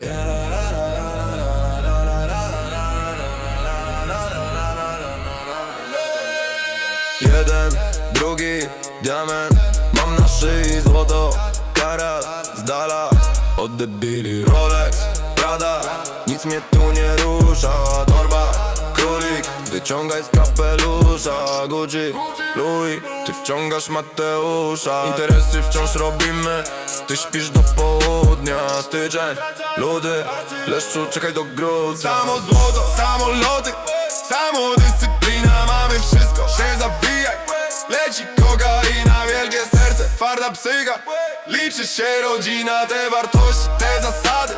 Jeden, drugi, diament. Mam na szyi złoto, karat Z dala. Od debili Rolex, Prada. Nic mnie tu nie rusza. Torba, królik Wyciągaj z kapelusza. Gucci, Louis Ty wciągasz Mateusza. Interesy wciąż robimy. Ty śpisz do połowy południa Styczeń, ludy Leszczu, czekaj do grudnia. Samo złoto, samoloty Samodyscyplina, mamy wszystko. Się zabijaj Leci kokaina, wielkie serce. Twarda psycha Liczy się rodzina, te wartości, te zasady.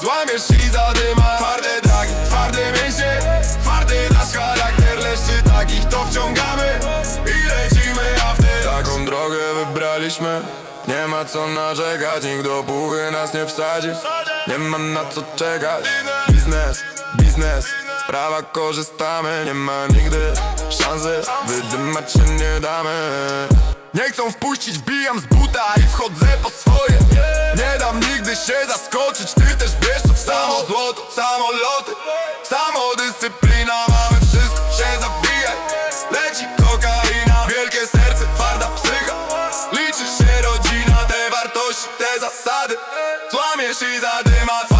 Złamiesz i zadyma Twarde dragi, twarde mięśnie Twardy nasz charakter. Leszczy takich to wciągamy I lecimy after. Taką drogę wybraliśmy Nie ma co narzekać Nikt dopóki nas nie wsadzi. Nie mam na co czekać. Biznes, biznes Sprawa korzystamy. Nie ma nigdy szansy Wydymać się nie damy. Nie chcą wpuścić, wbijam z buta i wchodzę po swoje. Nie dam nigdy się zaskoczyć, ty też bierz to w samo złoto Samoloty, Toi, zasady Złamie i zadyma